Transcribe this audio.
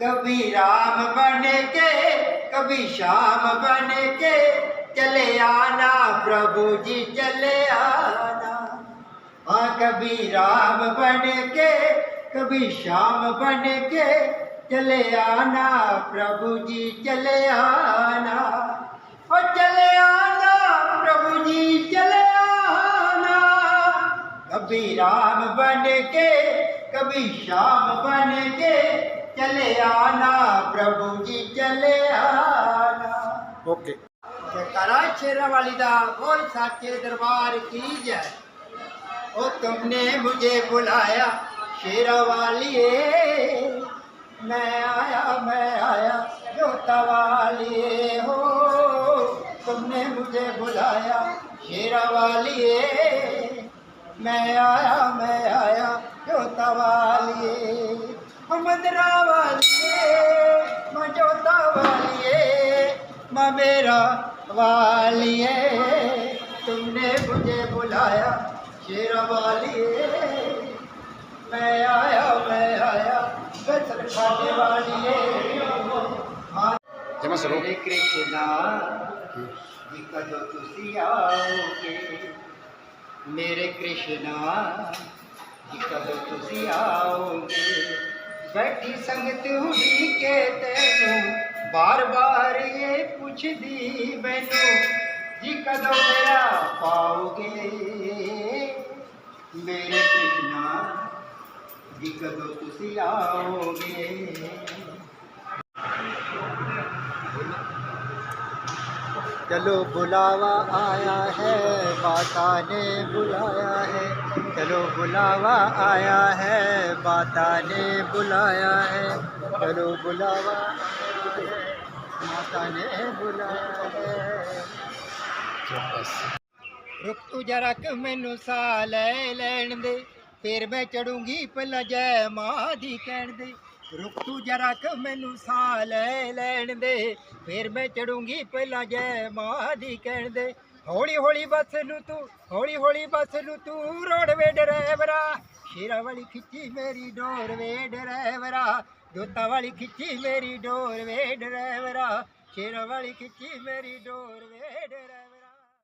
کبھی رام بن کے، کبھی شام بن کے چلے آنا، پربھو جی چلے آنا۔ ہاں کبھی رام بن کے، کبھی شام بن کے چلے آنا، پربھو جی چلے آنا۔ اور چلے آنا، پربھو جی چلے آنا۔ کبھی رام بن کے، کبھی شام بن کے چلے آنا پربھو جی چلے آنا اوکے کرا شیرا والی دا بول ساچے دربار کی جائے او تم نے مجھے بلایا شیرا والی میں آیا میں آیا جو توالیے ہو تم نے مجھے بلایا شیرا والیے میں آیا میں آیا جو توالیے مدرا والیے ماں جوتا والیے ماں میرا والیے تم نے مجھے بلایا شیر والیے میں آیا میں آیا بسر کھانے والیے ہرے کرشنا جی کا تسی آؤ میرے کرشنا جی کا تسی آؤ گے بیٹھی سنگت ہوئی کے تینوں بار بار یہ پوچھ دی مینو جی کدو میرا پاؤ گے میرے کرشنا جی کدو تسی آؤ گے چلو بلاوا آیا ہے باتا نے بلایا ہے چلو بلاوا آیا ہے ਮਾਤਾ ਨੇ ਬੁਲਾਇਆ ਹੈ। ਚਲੋ ਬੁਲਾਵਾ ਮਾਤਾ ਨੇ ਬੁਲਾਇਆ ਹੈ। ਰੁਕ ਤੂੰ ਜਰਾ ਕਿ ਮੈਨੂੰ ਸਾਹ ਲੈ ਲੈਣ ਦੇ। ਫੇਰ ਮੈਂ ਚੜੂੰਗੀ ਪਹਿਲਾਂ ਜੈ ਮਾਂ ਦੀ ਕਹਿਣ ਦੇ। ਰੁਕ ਤੂੰ ਜਰਾ ਕਿ ਮੈਨੂੰ ਸਾਹ ਲੈ ਲੈਣ ਦੇ। ਫੇਰ ਮੈਂ ਚੜੂੰਗੀ ਪਹਿਲਾਂ ਜੈ ਮਾਂ ਦੀ ਕਹਿਣ ਦੇ। ਹੌਲੀ ਹੌਲੀ ਬੱਸ ਨੂੰ ਤੂੰ, ਹੌਲੀ ਹੌਲੀ ਬੱਸ ਨੂੰ ਤੂੰ ਰੋਡਵੇ ਡਰਾਈਵਰਾ। ਸ਼ੇਰਾ ਵਾਲੀ ਖਿੱਚੀ ਮੇਰੀ ਡੋਰ ਵੇ ਡਰਾਈਵਰਾ। ਦੋਤਾ ਵਾਲੀ ਖਿੱਚੀ ਮੇਰੀ ਡੋਰ ਵੇ ਡਰਾਈਵਰਾ। ਸ਼ੇਰਾ ਵਾਲੀ ਖਿੱਚੀ ਮੇਰੀ ਡੋਰ ਵੇ ਡਰਾਈਵਰਾ।